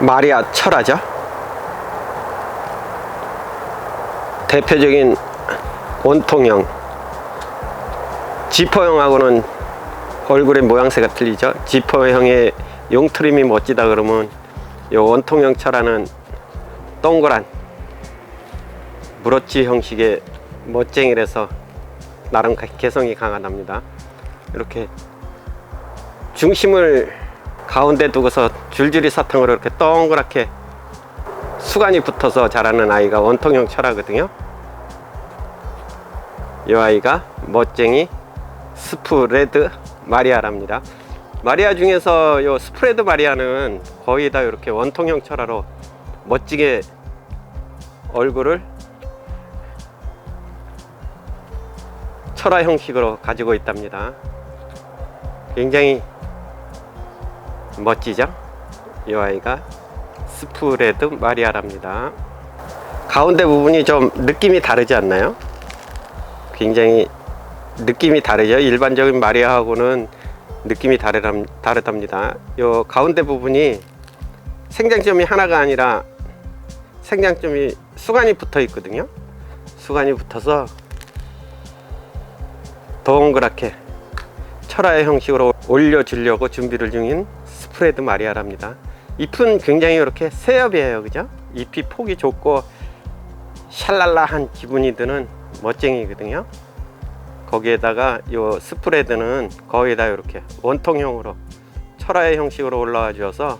마리아 철화죠. 대표적인 원통형. 지퍼형하고는 얼굴의 모양새가 틀리죠. 지퍼형의 용트림이 멋지다 그러면 이 원통형 철화는 동그란 무럭지 형식의 멋쟁이라서 나름 개성이 강하답니다. 이렇게 중심을 가운데 두고서 줄줄이 사탕으로 이렇게 동그랗게 수간이 붙어서 자라는 아이가 원통형 철하거든요. 이 아이가 멋쟁이 스프레드 마리아랍니다. 마리아 중에서 요 스프레드 마리아는 거의 다 이렇게 원통형 철화로 멋지게 얼굴을 철화 형식으로 가지고 있답니다. 굉장히 멋지죠? 이 아이가 스프레드 마리아랍니다. 가운데 부분이 좀 느낌이 다르지 않나요? 굉장히 느낌이 다르죠. 일반적인 마리아하고는 느낌이 다르답, 다르답니다. 요 가운데 부분이 생장점이 하나가 아니라 생장점이 수간이 붙어 있거든요. 수간이 붙어서 동그랗게 철화의 형식으로 올려주려고 준비를 중인 스프레드 마리아랍니다. 잎은 굉장히 이렇게 새엽이에요, 그죠? 잎이 폭이 좁고 샬랄라한 기분이 드는 멋쟁이거든요. 거기에다가 이 스프레드는 거의 다 이렇게 원통형으로 철화의 형식으로 올라와 주어서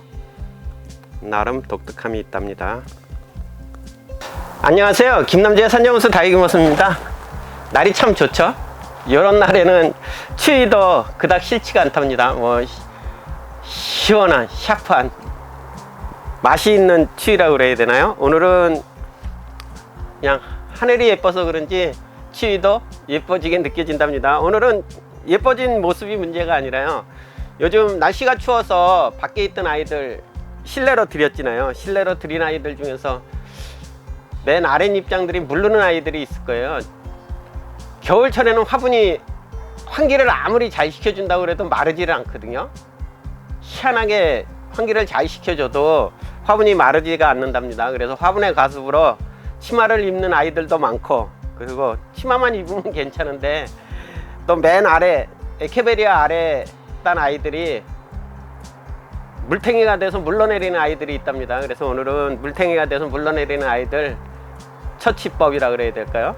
나름 독특함이 있답니다. 안녕하세요. 김남재 산정우수 다이기모스입니다. 날이 참 좋죠? 이런 날에는 추위도 그닥 싫지가 않답니다. 뭐 시- 시원한 샤프한 맛이 있는 추위라고 그래야 되나요? 오늘은 그냥 하늘이 예뻐서 그런지 추위도 예뻐지게 느껴진답니다. 오늘은 예뻐진 모습이 문제가 아니라요. 요즘 날씨가 추워서 밖에 있던 아이들 실내로 들였잖아요. 실내로 들인 아이들 중에서 맨 아랫 입장들이 물르는 아이들이 있을 거예요. 겨울철에는 화분이 환기를 아무리 잘 시켜준다고 그래도 마르지를 않거든요. 희한하게 환기를 잘 시켜줘도 화분이 마르지가 않는답니다. 그래서 화분의 가습으로 치마를 입는 아이들도 많고 그리고 치마만 입으면 괜찮은데 또 맨 아래 에케베리아 아래 딴 아이들이 물탱이가 돼서 물러내리는 아이들이 있답니다. 그래서 오늘은 물탱이가 돼서 물러내리는 아이들 처치법이라 그래야 될까요?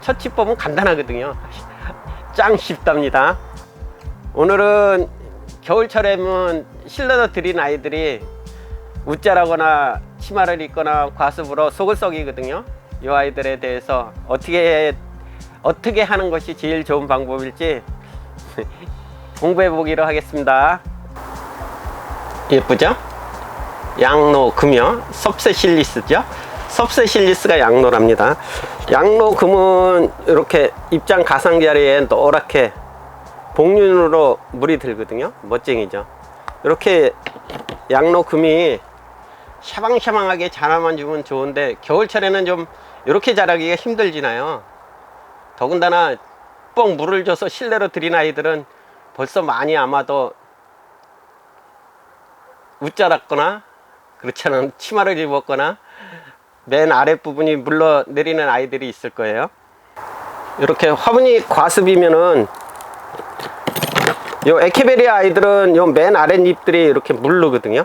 처치법은 간단하거든요. 짱 쉽답니다. 오늘은 겨울철에는 실내로 들인 아이들이 웃자라거나 치마를 입거나 과습으로 속을 썩이거든요. 이 아이들에 대해서 어떻게 어떻게 하는 것이 제일 좋은 방법일지 공부해 보기로 하겠습니다. 예쁘죠? 양로 금요 섭세실리스죠? 섭세실리스가 양로랍니다. 양로 금은 이렇게 입장 가상 자리에 노랗게 복륜으로 물이 들거든요. 멋쟁이죠. 이렇게 양로 금이 샤방샤방하게 자라만 주면 좋은데 겨울철에는 좀 이렇게 자라기가 힘들지나요. 더군다나 뻥 물을 줘서 실내로 들인 아이들은 벌써 많이 아마도 웃자랐거나 그렇지 않은 치마를 입었거나 맨 아랫부분이 물러 내리는 아이들이 있을 거예요. 이렇게 화분이 과습이면은 요 에케베리아 아이들은 요 맨 아랫잎들이 이렇게 물르거든요.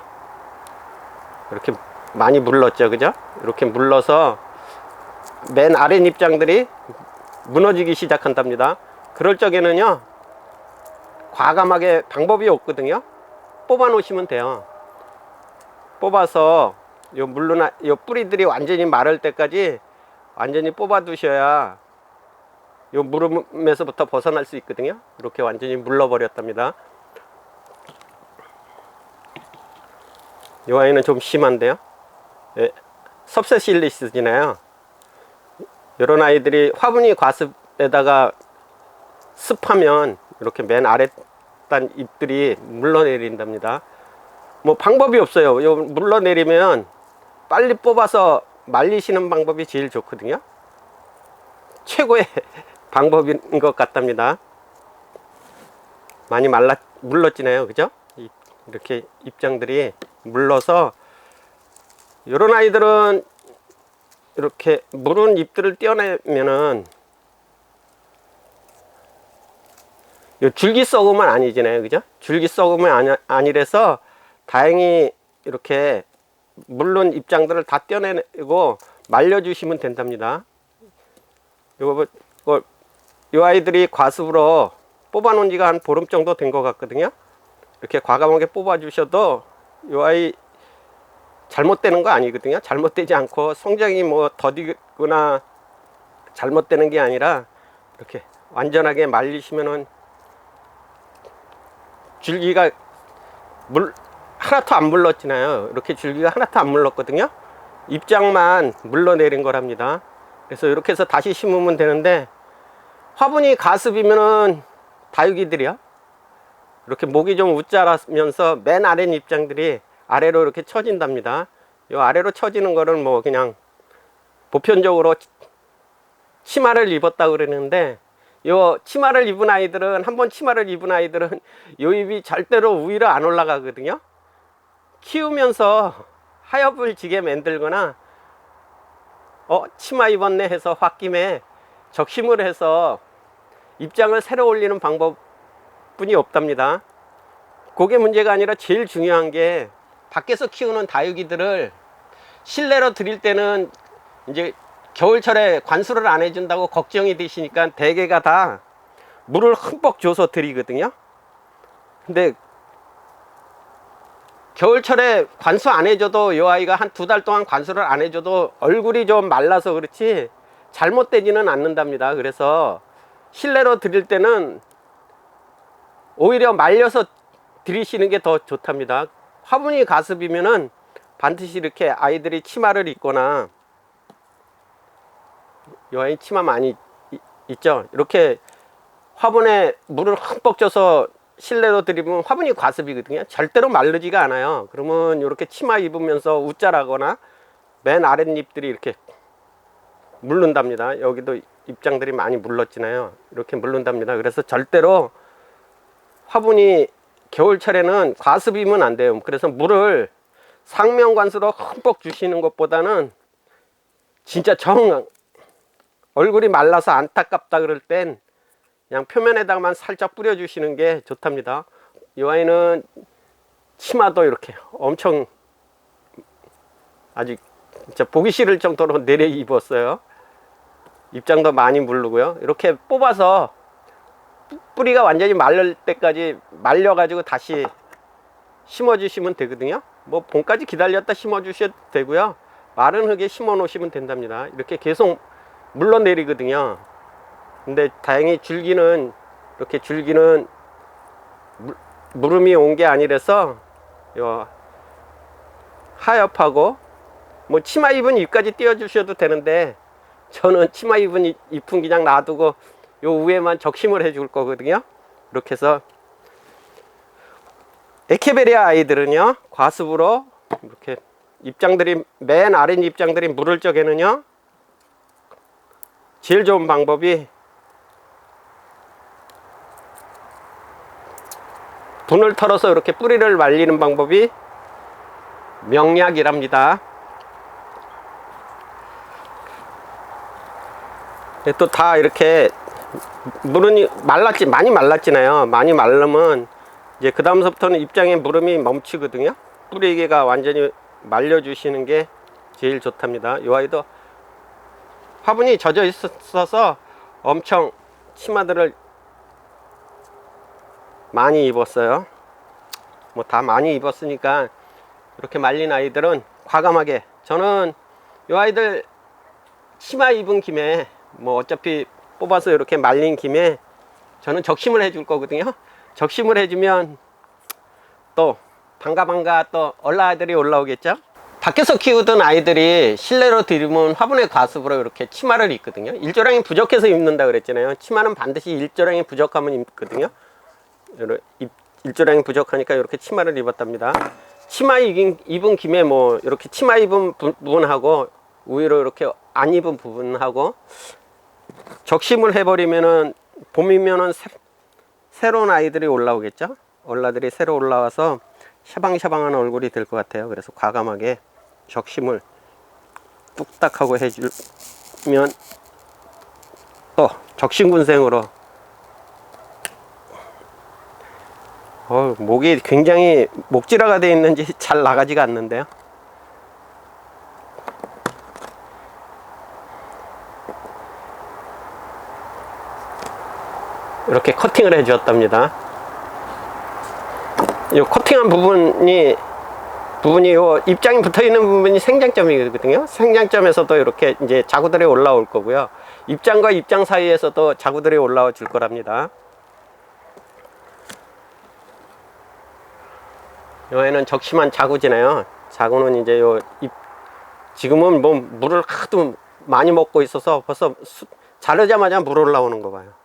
이렇게 많이 물렀죠, 그죠? 이렇게 물러서 맨 아랫잎장들이 무너지기 시작한답니다. 그럴 적에는요, 과감하게 방법이 없거든요. 뽑아 놓으시면 돼요. 뽑아서 요 물론 요 뿌리들이 완전히 마를 때까지 완전히 뽑아 두셔야 요 물음에서부터 벗어날 수 있거든요. 이렇게 완전히 물러 버렸답니다. 이 아이는 좀 심한데요. 예, 섭세실리스잖아요. 이런 아이들이 화분이 과습에다가 습하면 이렇게 맨 아래 단 잎들이 물러내린답니다. 뭐 방법이 없어요. 요 물러내리면 빨리 뽑아서 말리시는 방법이 제일 좋거든요. 최고의 방법인 것 같답니다. 많이 말라 물렀지네요, 그죠? 이 이렇게 입장들이 물러서 이런 아이들은 이렇게 물은 잎들을 떼어내면은 요 줄기 썩으면 아니잖아요 그죠 줄기 썩으면 아니, 아니래서 다행히 이렇게 물론 입장들을 다 떼어내고 말려주시면 된답니다 요거 뭐, 요 아이들이 과습으로 뽑아 놓은 지가 한 보름 정도 된 것 같거든요. 이렇게 과감하게 뽑아 주셔도 요 아이 잘못되는 거 아니거든요. 잘못되지 않고 성장이 뭐 더디거나 잘못되는 게 아니라 이렇게 완전하게 말리시면은 줄기가 물 하나도 안 물렀잖아요. 이렇게 줄기가 하나도 안 물렀거든요. 입장만 물러내린 거랍니다. 그래서 이렇게 해서 다시 심으면 되는데 화분이 가습이면은 다육이들이요 이렇게 목이 좀 웃자라면서 맨 아래 입장들이 아래로 이렇게 처진답니다. 이 아래로 처지는 거는 뭐 그냥 보편적으로 치마를 입었다 그러는데 요 치마를 입은 아이들은 한번 치마를 입은 아이들은 요 입이 절대로 위로 안 올라가거든요. 키우면서 하엽을 지게 만들거나 어 치마 입었네 해서 홧김에 적심을 해서 입장을 새로 올리는 방법뿐이 없답니다 그게 문제가 아니라 제일 중요한 게 밖에서 키우는 다육이들을 실내로 들일 때는 이제 겨울철에 관수를 안 해준다고 걱정이 되시니까 대개가 다 물을 흠뻑 줘서 드리거든요. 근데 겨울철에 관수 안 해줘도 이 아이가 한 두 달 동안 관수를 안 해줘도 얼굴이 좀 말라서 그렇지 잘못되지는 않는답니다. 그래서 실내로 드릴 때는 오히려 말려서 들이시는 게 더 좋답니다. 화분이 가습이면은 반드시 이렇게 아이들이 치마를 입거나 여아이 치마 많이 이- 있죠. 이렇게 화분에 물을 흠뻑 줘서 실내로 들이면 화분이 과습이거든요. 절대로 마르지가 않아요. 그러면 이렇게 치마 입으면서 웃자라거나 맨 아랫잎들이 이렇게 물른답니다. 여기도 입장들이 많이 물렀잖아요. 이렇게 물른답니다. 그래서 절대로 화분이 겨울철에는 과습이면 안 돼요. 그래서 물을 상면관수로 흠뻑 주시는 것보다는 진짜 정 얼굴이 말라서 안타깝다 그럴 땐 그냥 표면에다가만 살짝 뿌려주시는 게 좋답니다. 이 아이는 치마도 이렇게 엄청 아직 진짜 보기 싫을 정도로 내려 입었어요. 입장도 많이 물르고요. 이렇게 뽑아서 뿌리가 완전히 말릴 때까지 말려 가지고 다시 심어 주시면 되거든요. 뭐 봄까지 기다렸다 심어 주셔도 되고요. 마른 흙에 심어 놓으시면 된답니다. 이렇게 계속 물러 내리거든요. 근데 다행히 줄기는 이렇게 줄기는 물, 무름이 온 게 아니라서 요 하엽하고 뭐 치마 입은 잎까지 띄워 주셔도 되는데 저는 치마 입은 잎- 잎은 그냥 놔두고 요 위에만 적심을 해줄 거거든요. 이렇게 해서 에케베리아 아이들은요 과습으로 이렇게 입장들이 맨 아래 입장들이 물을 적에는요 제일 좋은 방법이 분을 털어서 이렇게 뿌리를 말리는 방법이 명약이랍니다. 또 다 이렇게 물은 말랐지 많이 말랐잖아요. 많이 말르면 이제 그 다음서부터는 입장에 무름이 멈추거든요. 뿌리개가 완전히 말려주시는 게 제일 좋답니다. 이 아이도 화분이 젖어 있어서 엄청 치마들을 많이 입었어요. 뭐 다 많이 입었으니까 이렇게 말린 아이들은 과감하게 저는 이 아이들 치마 입은 김에 뭐 어차피 뽑아서 이렇게 말린 김에 저는 적심을 해줄 거거든요. 적심을 해주면 또 반가 반가 또 얼라들이 올라오겠죠. 밖에서 키우던 아이들이 실내로 들이면 화분의 과습으로 이렇게 치마를 입거든요. 일조량이 부족해서 입는다 그랬잖아요. 치마는 반드시 일조량이 부족하면 입거든요. 일조량이 부족하니까 이렇게 치마를 입었답니다. 치마 입은, 입은 김에 뭐 이렇게 치마 입은 부- 부분하고 우위로 이렇게 안 입은 부분하고 적심을 해버리면은 봄이면은 새, 새로운 아이들이 올라오겠죠. 얼라들이 새로 올라와서 샤방샤방한 얼굴이 될 것 같아요. 그래서 과감하게 적심을 뚝딱 하고 해주면 또 적심군생으로 어, 목이 굉장히 목질화가 되어 있는지 잘 나가지가 않는데요. 이렇게 커팅을 해 주었답니다. 이 커팅한 부분이 부분이 요 입장이 붙어 있는 부분이 생장점이거든요. 생장점에서도 이렇게 이제 자구들이 올라올 거고요. 입장과 입장 사이에서도 자구들이 올라와 줄 거랍니다. 여기는 적심한 자구지네요. 자구는 이제 요 입, 지금은 뭐 물을 하도 많이 먹고 있어서 벌써 수, 자르자마자 물 올라오는 거 봐요.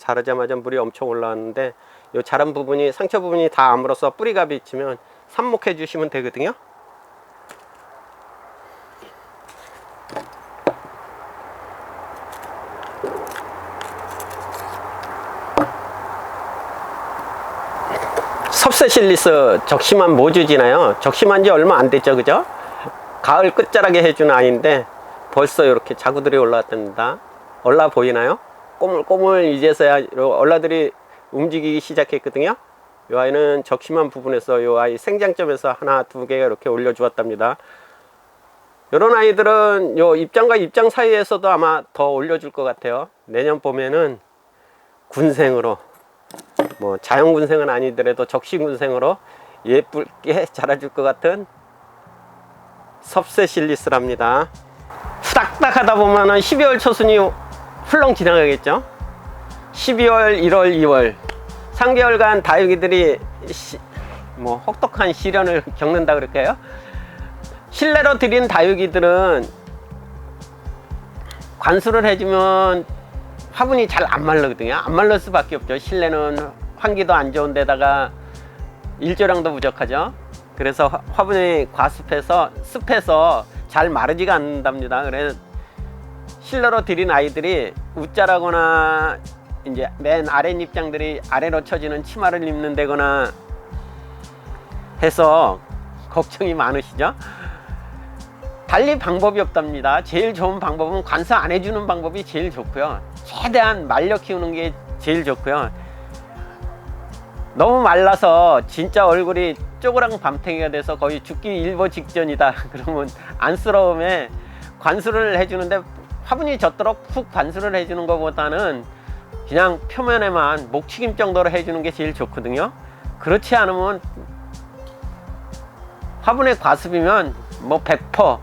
자르자마자 물이 엄청 올라왔는데 요 자른 부분이 상처 부분이 다 암으로써 뿌리가 비치면 삽목해 주시면 되거든요. 섭세실리스 적심한 모주지나요? 적심한 지 얼마 안 됐죠, 그죠? 가을 끝자락에 해준 아이인데 벌써 이렇게 자구들이 올라왔답니다. 올라 보이나요? 꼬물꼬물 이제서야 얼라들이 움직이기 시작했거든요. 이 아이는 적심한 부분에서 이 아이 생장점에서 하나 두 개가 이렇게 올려 주었답니다. 이런 아이들은 요 입장과 입장 사이에서도 아마 더 올려줄 것 같아요. 내년 봄에는 군생으로 뭐 자연 군생은 아니더라도 적시 군생으로 예쁘게 자라줄 것 같은 섭세실리스랍니다. 후닥닥 하다 보면은 12월 초순이 훌렁 지나가겠죠. 12월, 1월, 2월 3개월간 다육이들이 시, 뭐 혹독한 시련을 겪는다 그럴까요? 실내로 들인 다육이들은 관수를 해주면 화분이 잘 안 말르거든요. 안 말릴 수밖에 없죠. 실내는 환기도 안 좋은 데다가 일조량도 부족하죠. 그래서 화- 화분이 과습해서 습해서 잘 마르지가 않는답니다. 그래서 실내로 들인 아이들이 웃자라거나 이제 맨 아래 입장들이 아래로 쳐지는 치마를 입는 데거나 해서 걱정이 많으시죠? 달리 방법이 없답니다. 제일 좋은 방법은 관수 안 해주는 방법이 제일 좋고요. 최대한 말려 키우는 게 제일 좋고요. 너무 말라서 진짜 얼굴이 쪼그랑 밤탱이가 돼서 거의 죽기 일보 직전이다. 그러면 안쓰러움에 관수를 해주는데 화분이 젖도록 푹 관수를 해주는 것보다는 그냥 표면에만 목튀김 정도로 해주는 게 제일 좋거든요. 그렇지 않으면 화분에 과습이면 뭐 100%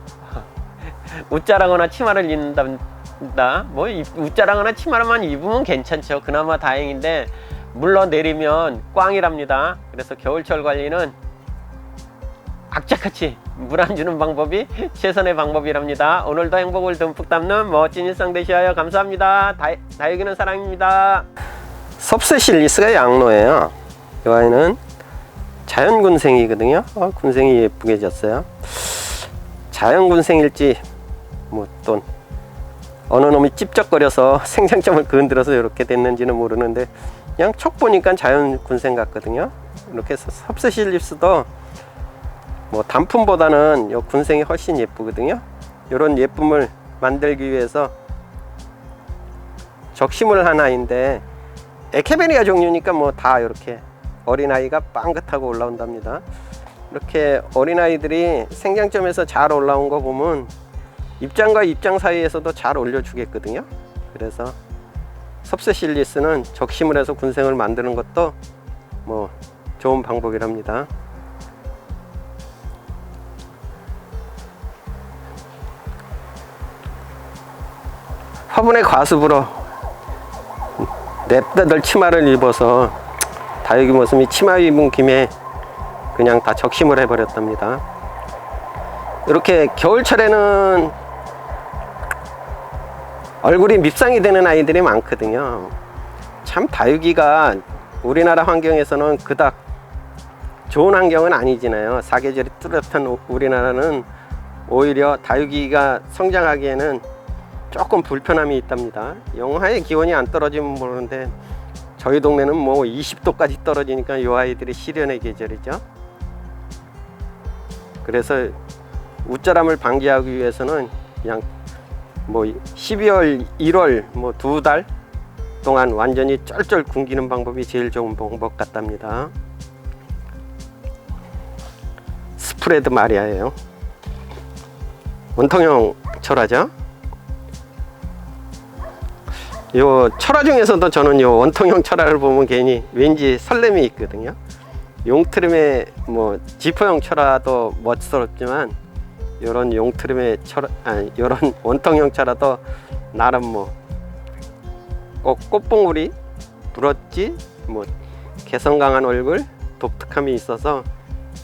웃자라거나 치마를 입는다. 뭐 입- 웃자라거나 치마만 입으면 괜찮죠. 그나마 다행인데 물러 내리면 꽝이랍니다. 그래서 겨울철 관리는 악착같이 물 안 주는 방법이 최선의 방법이랍니다. 오늘도 행복을 듬뿍 담는 멋진 일상 되시어요. 감사합니다. 다, 다육이는 사랑입니다. 섭세실리스가 양로예요. 이 아이는 자연 군생이거든요. 어, 군생이 예쁘게 졌어요. 자연 군생일지 뭐또 어느 놈이 찝쩍거려서 생장점을 건드려서 이렇게 됐는지는 모르는데 그냥 촉 보니까 자연 군생 같거든요. 이렇게 해서 섭세실리스도 뭐 단품보다는 요 군생이 훨씬 예쁘거든요. 이런 예쁨을 만들기 위해서 적심을 한 아이인데 에케베리아 종류니까 뭐 다 이렇게 어린아이가 빵긋하고 올라온답니다. 이렇게 어린아이들이 생장점에서 잘 올라온 거 보면 입장과 입장 사이에서도 잘 올려주겠거든요. 그래서 섭세실리스는 적심을 해서 군생을 만드는 것도 뭐 좋은 방법이랍니다. 화분의 과습으로 냅다들 치마를 입어서 다육이 모습이 치마 입은 김에 그냥 다 적심을 해버렸답니다. 이렇게 겨울철에는 얼굴이 밉상이 되는 아이들이 많거든요. 참 다육이가 우리나라 환경에서는 그닥 좋은 환경은 아니잖아요. 사계절이 뚜렷한 우- 우리나라는 오히려 다육이가 성장하기에는 조금 불편함이 있답니다. 영하의 기온이 안 떨어지면 모르는데 저희 동네는 뭐 20도까지 떨어지니까 이 아이들이 시련의 계절이죠. 그래서 웃자람을 방지하기 위해서는 그냥 뭐 12월, 1월 뭐 두 달 동안 완전히 쩔쩔 굶기는 방법이 제일 좋은 방법 같답니다. 스프레드 마리아예요. 원통형 철화죠. 요 철화 중에서도 저는 요 원통형 철화를 보면 괜히 왠지 설렘이 있거든요. 용트림의 뭐 지퍼형 철화도 멋스럽지만 요런 용트림의 철화 아니 요런 원통형 철화도 나름 뭐 꼭 꽃봉우리 부럽지 뭐 개성 강한 얼굴 독특함이 있어서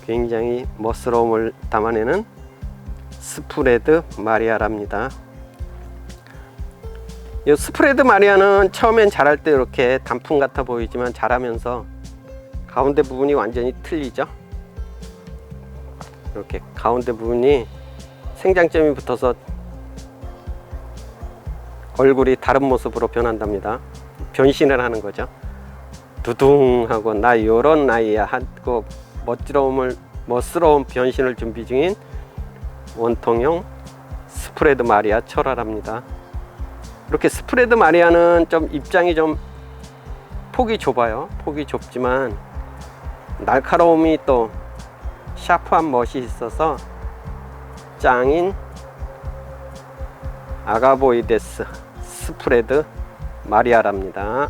굉장히 멋스러움을 담아내는 스프레드 마리아랍니다. 이 스프레드 마리아는 처음엔 자랄 때 이렇게 단풍 같아 보이지만 자라면서 가운데 부분이 완전히 틀리죠. 이렇게 가운데 부분이 생장점이 붙어서 얼굴이 다른 모습으로 변한답니다. 변신을 하는 거죠. 두둥 하고 나 요런 나이야 하고 멋스러움을 멋스러운 변신을 준비 중인 원통형 스프레드 마리아 철화랍니다. 이렇게 스프레드 마리아는 좀 입장이 좀 폭이 좁아요. 폭이 좁지만 날카로움이 또 샤프한 멋이 있어서 짱인 아가보이데스 스프레드 마리아랍니다.